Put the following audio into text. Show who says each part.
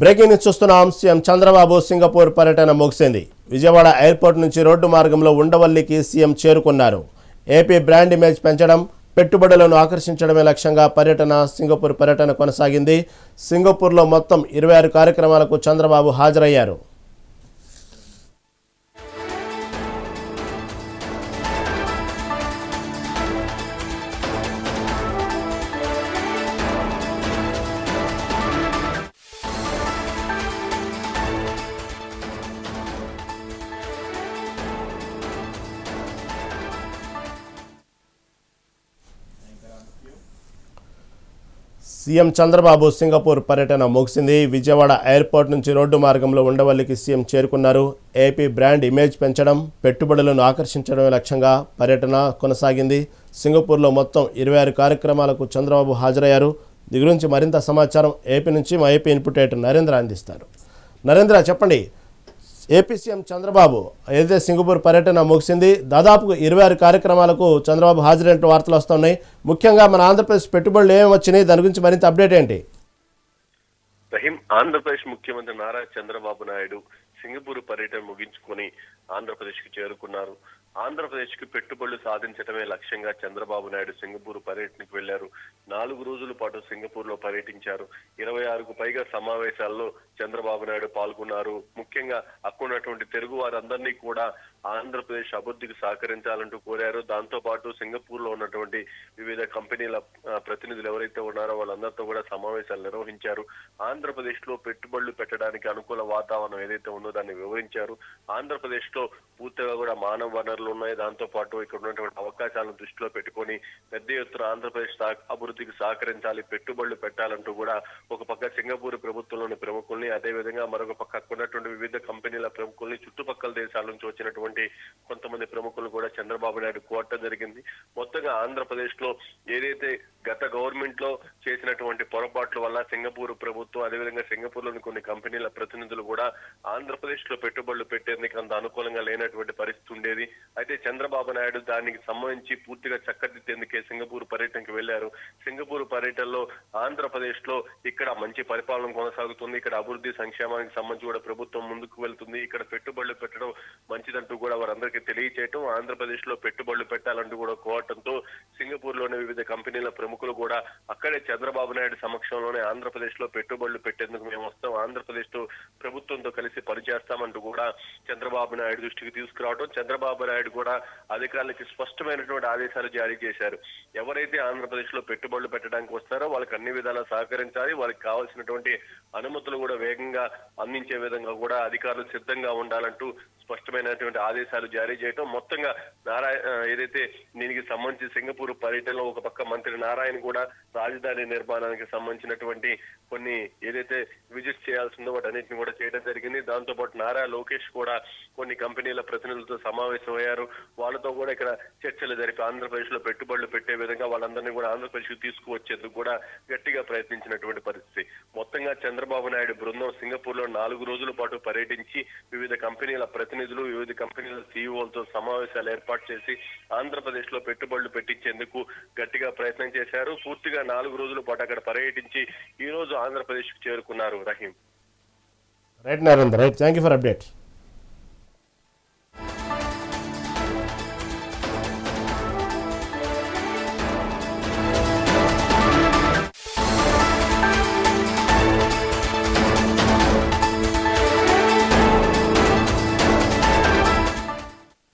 Speaker 1: Breaking news చూస్తున్న. అంశం Chandrababu Singapore పర్యటన ముగిసింది. విజయవాడ ఎయిర్పోర్ట్ నుంచి రోడ్డు మార్గంలో ఉండవల్లికి సీఎం చేరుకున్నారు. ఏపీ బ్రాండ్ ఇమేజ్ పెంచడం పెట్టుబడులను ఆకర్షించడమే లక్ష్యంగా పర్యటన సింగపూర్ పర్యటన కొనసాగింది. సింగపూర్లో మొత్తం ఇరవై ఆరు కార్యక్రమాలకు చంద్రబాబు హాజరయ్యారు. సీఎం చంద్రబాబు సింగపూర్ పర్యటన ముగిసింది. విజయవాడ ఎయిర్పోర్ట్ నుంచి రోడ్డు మార్గంలో ఉండవల్లికి సీఎం చేరుకున్నారు. ఏపీ బ్రాండ్ ఇమేజ్ పెంచడం పెట్టుబడులను ఆకర్షించడమే లక్ష్యంగా పర్యటన కొనసాగింది. సింగపూర్లో మొత్తం ఇరవై ఆరు కార్యక్రమాలకు చంద్రబాబు హాజరయ్యారు. దీని గురించి మరింత సమాచారం ఏపీ నుంచి మా ఏపీ ఇన్పుటేట్ నరేంద్ర అందిస్తారు. నరేంద్ర చెప్పండి. ఏపీ సీఎం చంద్రబాబు ఏదైతే సింగపూర్ పర్యటన ముగిసింది దాదాపు ఇరవై ఆరు కార్యక్రమాలకు చంద్రబాబు హాజరైనట్టు వార్తలు వస్తున్నాయి. ముఖ్యంగా మన ఆంధ్రప్రదేశ్ పెట్టుబడులు ఏమేమి వచ్చినాయి దాని గురించి మరింత అప్డేట్ ఏంటి?
Speaker 2: రహీం ఆంధ్రప్రదేశ్ ముఖ్యమంత్రి నారా చంద్రబాబు నాయుడు సింగపూర్ పర్యటన ముగించుకొని ఆంధ్రప్రదేశ్కి చేరుకున్నారు. ఆంధ్రప్రదేశ్కి పెట్టుబడులు సాధించడమే లక్ష్యంగా చంద్రబాబు నాయుడు సింగపూర్ పర్యటనకు వెళ్ళారు నాలుగు రోజుల పాటు సింగపూర్లో పర్యటించారు. ఇరవై ఆరుకు పైగా సమావేశాల్లో చంద్రబాబు నాయుడు పాల్గొన్నారు. ముఖ్యంగా అక్కడున్నటువంటి తెలుగు వారందరినీ కూడా ఆంధ్రప్రదేశ్ అభివృద్ధికి సహకరించాలంటూ కోరారు. దాంతో పాటు సింగపూర్లో ఉన్నటువంటి వివిధ కంపెనీల ప్రతినిధులు ఎవరైతే ఉన్నారో వాళ్ళందరితో కూడా సమావేశాలు నిర్వహించారు. ఆంధ్రప్రదేశ్లో పెట్టుబడులు పెట్టడానికి అనుకూల వాతావరణం ఏదైతే ఉందో దాన్ని వివరించారు. ఆంధ్రప్రదేశ్లో పూర్తిగా కూడా మానవ వనరులు ఉన్నాయి. దాంతో పాటు ఇక్కడ ఉన్నటువంటి అవకాశాలను దృష్టిలో పెట్టుకొని పెద్ద ఎత్తున ఆంధ్రప్రదేశ్ అభివృద్ధికి సహకరించాలి పెట్టుబడులు పెట్టాలంటూ కూడా ఒక పక్క సింగపూర్ ప్రభుత్వంలోని ప్రముఖుల్ని అదే విధంగా మరొక పక్క ఉన్నటువంటి వివిధ కంపెనీల ప్రముఖుల్ని చుట్టుపక్కల దేశాల నుంచి వచ్చినటువంటి కొంతమంది ప్రముఖులు కూడా చంద్రబాబు నాయుడు కోరటం జరిగింది. మొత్తంగా ఆంధ్రప్రదేశ్లో ఏదైతే గత గవర్నమెంట్లో చేసినటువంటి పొరపాట్ల వల్ల సింగపూర్ ప్రభుత్వం అదేవిధంగా సింగపూర్లోని కొన్ని కంపెనీల ప్రతినిధులు కూడా ఆంధ్రప్రదేశ్లో పెట్టుబడులు పెట్టేందుకు అంత అనుకూలంగా లేనటువంటి పరిస్థితి ఉండేది. అయితే చంద్రబాబు నాయుడు దానికి సంబంధించి పూర్తిగా చక్కదిద్దేందుకే సింగపూర్ పర్యటనకు వెళ్ళారు సింగపూర్ పర్యటనలో ఆంధ్రప్రదేశ్లో ఇక్కడ మంచి పరిపాలన కొనసాగుతుంది. ఇక్కడ అభివృద్ధి సంక్షేమానికి సంబంధించి కూడా ప్రభుత్వం ముందుకు వెళ్తుంది. ఇక్కడ పెట్టుబడులు పెట్టడం మంచిదంటూ కూడా వారందరికీ తెలియచేయటం ఆంధ్రప్రదేశ్లో పెట్టుబడులు పెట్టాలంటూ కూడా కోరటంతో సింగపూర్లోని వివిధ కంపెనీల ప్రముఖులు కూడా అక్కడే చంద్రబాబు నాయుడు సమక్షంలోనే ఆంధ్రప్రదేశ్లో పెట్టుబడులు పెట్టేందుకు మేము వస్తాం. ఆంధ్రప్రదేశ్తో ప్రభుత్వంతో కలిసి పనిచేస్తామంటూ కూడా చంద్రబాబు నాయుడు దృష్టికి తీసుకురావడం చంద్రబాబు నాయుడు కూడా అధికారులకి స్పష్టమైనటువంటి ఆదేశాలు జారీ చేశారు. ఎవరైతే ఆంధ్రప్రదేశ్లో పెట్టుబడులు పెట్టడానికి వస్తారో వాళ్ళకి అన్ని విధాలా సహకరించాలి. వాళ్ళకి కావాల్సినటువంటి అనుమతులు కూడా వేగంగా అందించే విధంగా కూడా అధికారులు సిద్ధంగా ఉండాలంటూ స్పష్టమైనటువంటి ఆదేశాలు జారీ చేయడం మొత్తంగా నారాయణ ఏదైతే దీనికి సంబంధించి సింగపూర్ పర్యటనలో ఒక పక్క మంత్రి నారాయణ కూడా రాజధాని నిర్మాణానికి సంబంధించినటువంటి కొన్ని ఏదైతే విజిట్ చేయాల్సిందో వాటన్నిటిని కూడా చేయడం జరిగింది. దాంతో పాటు నారా లోకేష్ కూడా కొన్ని కంపెనీల ప్రతినిధులతో సమావేశమయ్యారు వాళ్ళతో కూడా ఇక్కడ చర్చలు జరిపి ఆంధ్రప్రదేశ్లో పెట్టుబడులు పెట్టే విధంగా వాళ్ళందరినీ కూడా ఆంధ్రప్రదేశ్కు తీసుకువచ్చేందుకు కూడా గట్టిగా ప్రయత్నించినటువంటి పరిస్థితి. మొత్తంగా చంద్రబాబు నాయుడు బృందం సింగపూర్లో నాలుగు రోజుల పాటు పర్యటించి వివిధ కంపెనీల ప్రతినిధులు వివిధ కంపెనీల సీఈఓలతో సమావేశాలు ఏర్పాటు చేసి ఆంధ్రప్రదేశ్లో పెట్టుబడులు పెట్టించేందుకు గట్టిగా ప్రయత్నం చేశారు. పూర్తిగా నాలుగు రోజుల పాటు అక్కడ పర్యటించి ఈ రోజు ఆంధ్రప్రదేశ్కు చేరుకున్నారు Rahim.
Speaker 1: Right Narendra right. Thank you for update